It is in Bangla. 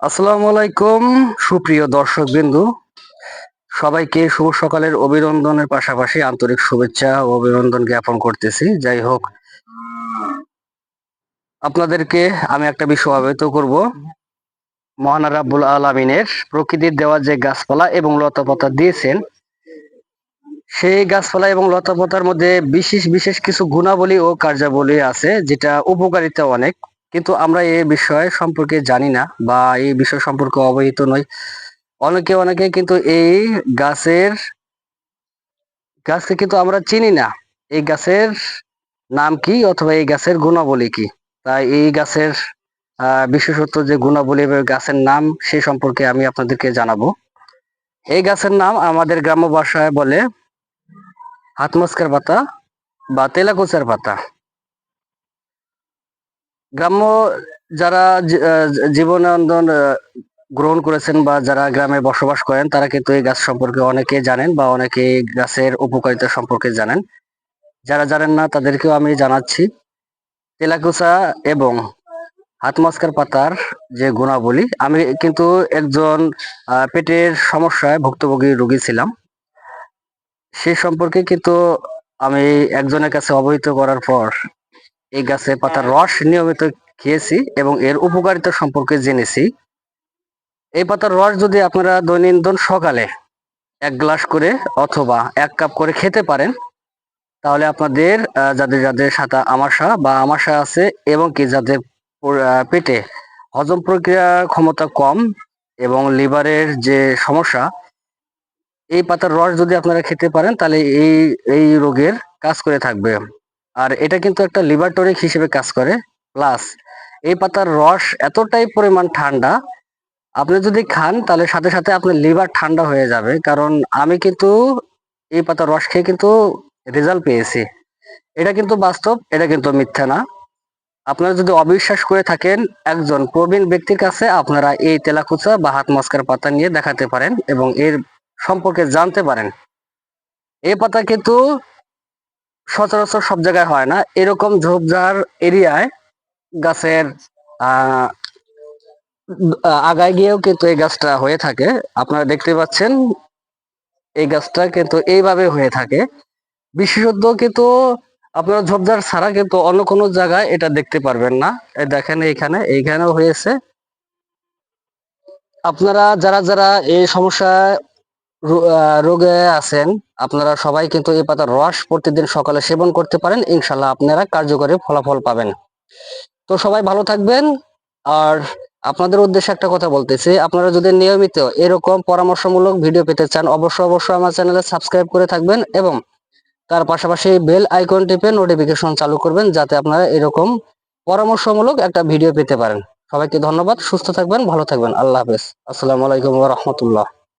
আসসালামু আলাইকুম, সুপ্রিয় দর্শক বিন্দু সবাইকে শুভ সকালের অভিনন্দনের পাশাপাশি আন্তরিক শুভেচ্ছা ও অভিনন্দন জ্ঞাপন করতেছি। যাই হোক, আপনাদেরকে আমি একটা বিষয় অবহিত করব। মহান রাব্বুল আলমিনের প্রকৃতির দেওয়া যে গাছপালা এবং লতাপাতা দিয়েছেন, সেই গাছপালা এবং লতাপাতার মধ্যে বিশেষ বিশেষ কিছু গুণাবলী ও কার্যাবলী আছে, যেটা উপকারিতা অনেক। কিন্তু আমরা এই বিষয় সম্পর্কে জানি না বা এই বিষয় সম্পর্কে অবহিত নই। অনেকে অনেকে কিন্তু এই গাছের, গাছকে কিন্তু আমরা চিনি না। এই গাছের নাম কি অথবা এই গাছের গুণাবলী কি? তাই এই গাছের আহ বিশেষত্ব যে গুণাবলী গাছের নাম, সে সম্পর্কে আমি আপনাদেরকে জানাব। এই গাছের নাম আমাদের গ্রাম্য ভাষায় বলে হাতমস্কার পাতা বা তেলাকুচার পাতা। গ্রাম্য যারা জীবনানন্দন গ্রহণ করেছেন বা যারা গ্রামে বসবাস করেন, তারা কিন্তু এই গাছ সম্পর্কে অনেকে জানেন বা অনেকে গাছের উপকারিতা সম্পর্কে জানেন। যারা জানেন না, তাদেরকেও আমি জানাচ্ছি। তেলাকুচা এবং হাতমাস্কার পাতার যে গুণাবলী, আমি কিন্তু একজন পেটের সমস্যায় ভুক্তভোগী রোগী ছিলাম। সে সম্পর্কে কিন্তু আমি একজনের কাছে অবহিত করার পর এই গাছে পাতার রস নিয়মিত খেয়েছি এবং এর উপকারিতা সম্পর্কে জেনেছি। এই পাতার রস যদি আপনারা দৈনন্দিন সকালে এক গ্লাস করে অথবা এক কাপ করে খেতে পারেন তাহলে আপনাদের যাদের যাদের সাথে আমাশা বা আমাশা আছে এবং কি যাদের পেটে হজম প্রক্রিয়া ক্ষমতা কম এবং লিভারের যে সমস্যা এই পাতার রস যদি আপনারা খেতে পারেন তাহলে এই এই রোগের কাজ করে থাকবে। আর এটা কিন্তু একটা লিভার হিসেবে কাজ করে প্লাস এই পাতার রস এতটাই পরিমাণ ঠান্ডা, আপনি যদি খান তাহলে সাথে সাথে আপনার লিভার ঠান্ডা হয়ে যাবে, কারণ আমি কিন্তু এই পাতার রস খেয়ে কিন্তু রেজাল্ট পেয়েছি। এটা কিন্তু বাস্তব, এটা কিন্তু মিথ্যা না। আপনারা যদি অবিশ্বাস করে থাকেন, একজন প্রবীণ ব্যক্তির কাছে আপনারা এই তেলাকুচা বা হাত মস্কার পাতা নিয়ে দেখাতে পারেন এবং এর সম্পর্কে জানতে পারেন। এই পাতা কিন্তু সচরাচর সব জায়গায় হয় না। এরকম ঝোপঝাড় এরিয়ায় গাছের আগায় গিয়েও কিন্তু এই গাছটা হয়ে থাকে। আপনারা দেখতে পাচ্ছেন, এই গাছটা কিন্তু এইভাবে হয়ে থাকে। বিশেষত কিন্তু আপনারা ঝোপঝাড় ছাড়া কিন্তু অন্য কোনো জায়গায় এটা দেখতে পারবেন না। দেখেন এইখানে, এইখানেও হয়েছে। আপনারা, যারা যারা এই সমস্যা রোগে আছেন, আপনারা সবাই কিন্তু এই পাতার রস প্রতিদিন সকালে সেবন করতে পারেন ইনশাল্লাহ আপনারা কার্যকরী ফলাফল পাবেন। তো সবাই ভালো থাকবেন, আর আপনাদের উদ্দেশ্যে একটা কথা বলতেছি, আপনারা যদি নিয়মিত এরকম পরামর্শমূলক ভিডিও পেতে চান, অবশ্যই অবশ্যই আমার চ্যানেলে সাবস্ক্রাইব করে থাকবেন এবং তার পাশাপাশি বেল আইকন টিপে নোটিফিকেশন চালু করবেন, যাতে আপনারা এরকম পরামর্শমূলক একটা ভিডিও পেতে পারেন। সবাইকে ধন্যবাদ, সুস্থ থাকবেন, ভালো থাকবেন, আল্লাহ হাফেজ। আসসালামু আলাইকুম রহমতুল্লাহ।